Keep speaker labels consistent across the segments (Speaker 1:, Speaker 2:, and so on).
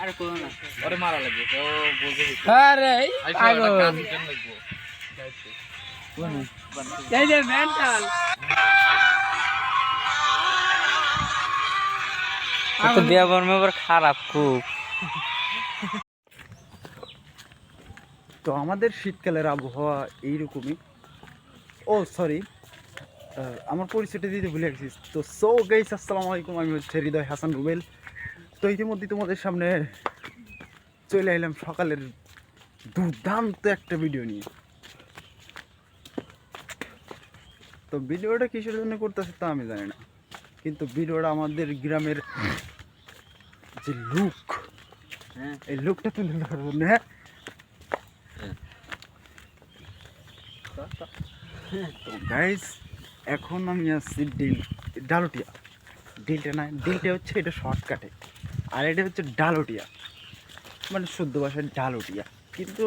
Speaker 1: আরে কোনো না। ওরে মারা লাগবে তো বুঝে
Speaker 2: আরে পাগল। এই যে মেন্টাল তো ব্যবহার
Speaker 1: মেবর খারাপ খুব।
Speaker 3: তো আমাদের শীতকালের আবহাওয়া এইরকমই। ও সরি আমার পরিচয়টা দিতে ভুলে গেছিস তো সো গাইস আসসালামু আলাইকুম। আমি হচ্ছে হৃদয় হাসান রুবেল। তো ইতিমধ্যে তোমাদের সামনে চলে এলাম সকালের দুর্দান্ত একটা ভিডিও নিয়ে। তো ভিডিওটা কিসের জন্য করতেছে তা আমি জানি না। কিন্তু ভিডিওটা আমাদের গ্রামের যে লুক
Speaker 1: হ্যাঁ।
Speaker 3: এই লুকটা তুলে ধরার জন্য হ্যাঁ? তো গাইস এখন আমি আসছি ডিল ডালুটিয়া। ডিলটা না ডিলটা হচ্ছে এটা শর্টকাটে আর এটা হচ্ছে ডালুটিয়া। মানে শুদ্ধ ভাষায় ডালুটিয়া। কিন্তু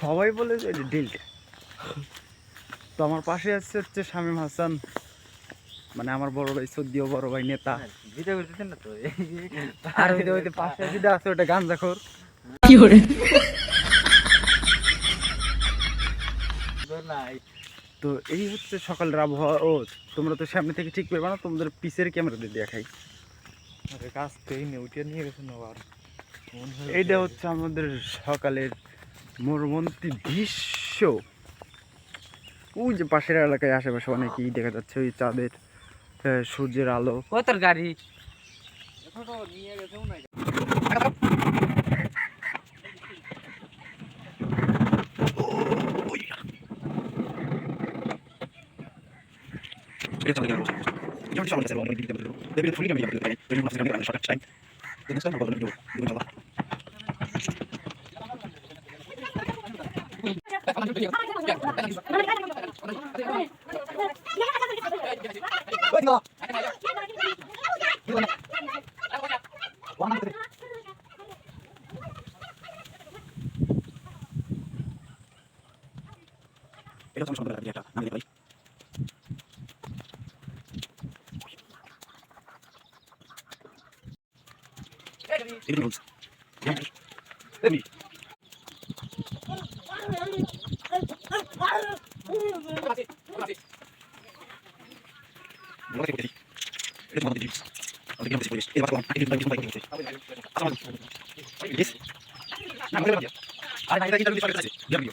Speaker 3: সবাই বলে যে এটা ডিলটা। তো আমার পাশে আছে হচ্ছে শামীম হাসান। মানে আমার বড় ভাই সদ্যীয় বড় ভাই নেতা।
Speaker 1: ভিডিও করতেছেন না তো? আর ওই যে পাশে
Speaker 3: যেটা আছে ওটা গাঞ্জাখোর।
Speaker 1: নাই
Speaker 3: তো এই হচ্ছে সকালের আবহাওয়া। ও তোমরা তো সামনে থেকে ঠিক পেবে না তোমাদের পিসের ক্যামেরা দিয়ে দেখাই।
Speaker 4: আরে কাজ তেই নে উঠিয়ে নিয়ে গেছে
Speaker 3: এইটা হচ্ছে আমাদের সকালের মর্মন্তি দৃশ্য ওই যে পাশের এলাকায় আশেপাশে অনেকেই দেখা যাচ্ছে ওই চাঁদের সূর্যের আলো।
Speaker 1: কত গাড়ি। নিয়ে
Speaker 3: এটা চালিয়ে গেলাম যেমন সবার কাছে অনেক ভিডিও দেবো দেখবে ফুলি আমি ভিডিও দেবো দেখুন আপনাদের আমি শর্ট টাইম দেখুন স্যার বদলে ভিডিও দেখুন চলো এটা তো সম্পর্কে একটা আমি পাই tienes unos, lo tengo aquí, esto es es para ti, no te
Speaker 5: ¿qué es?
Speaker 3: lo a dar? Ahí está lo lo lo.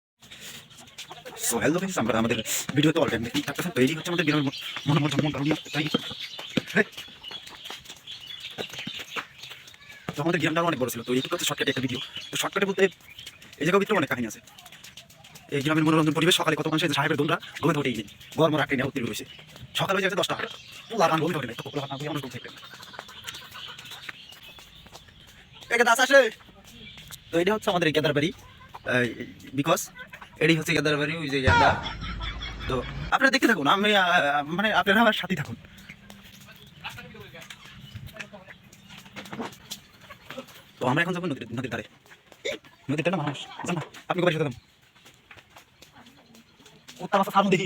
Speaker 3: So hello আমরা আমাদের ভিডিওতে অল টাইম দেখি থাকতেছে তো এই হচ্ছে আমাদের গ্রামের মনে মনে জন্ম কারণ তাই তো আমাদের গ্রামটা অনেক বড় ছিল, তো এইটুকু শর্টকাটে একটা ভিডিও তো শর্টকাটে বলতে এই জায়গার ভিতরে অনেক কাহিনী আছে। এই গ্রামের মনোরঞ্জন পরিবেশ, সকালে কত মানুষ সাহেবের দোলরা ঘুমে উঠে গিয়ে গরম রাখতে নেওয়া উত্তীর্ণ হয়েছে। সকালে যাচ্ছে দশটা পুলা গান ঘুমে ওঠে তো পুলা গান ঘুমে ঘুম একে দাস আসে তো এটা হচ্ছে আমাদের কেদার বাড়ি। বিকজ এটাই হচ্ছে গেদার বাড়ি, ওই যে গেদা তো আপনারা দেখতে থাকুন, আমি মানে আপনারা আমার সাথে থাকুন। তো আমরা এখন যাব নদীর নদীর ধারে। নদীর ধারে না, মানুষ। জান না, আপনি কোথায় সাথে কোথাও মাথা সামনে